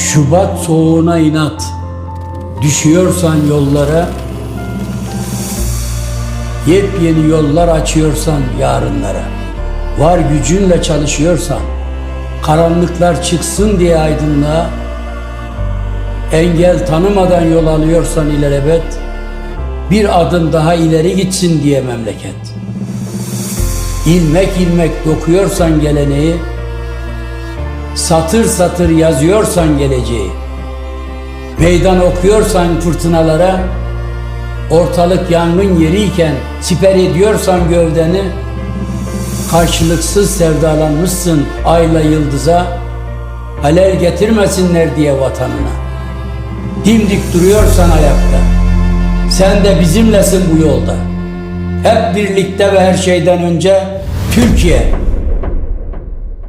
Şubat soğuğuna inat. Düşüyorsan yollara, yepyeni yollar açıyorsan yarınlara, var gücünle çalışıyorsan, karanlıklar çıksın diye aydınlığa, engel tanımadan yol alıyorsan ilelebet, bir adım daha ileri gitsin diye memleket. İlmek ilmek dokuyorsan geleneği, satır satır yazıyorsan geleceği, meydan okuyorsan fırtınalara, ortalık yangın yeriyken siper ediyorsan gövdeni, karşılıksız sevdalanmışsın ayla yıldıza, halel getirmesinler diye vatanına. Dimdik duruyorsan ayakta, sen de bizimlesin bu yolda. Hep birlikte ve her şeyden önce Türkiye.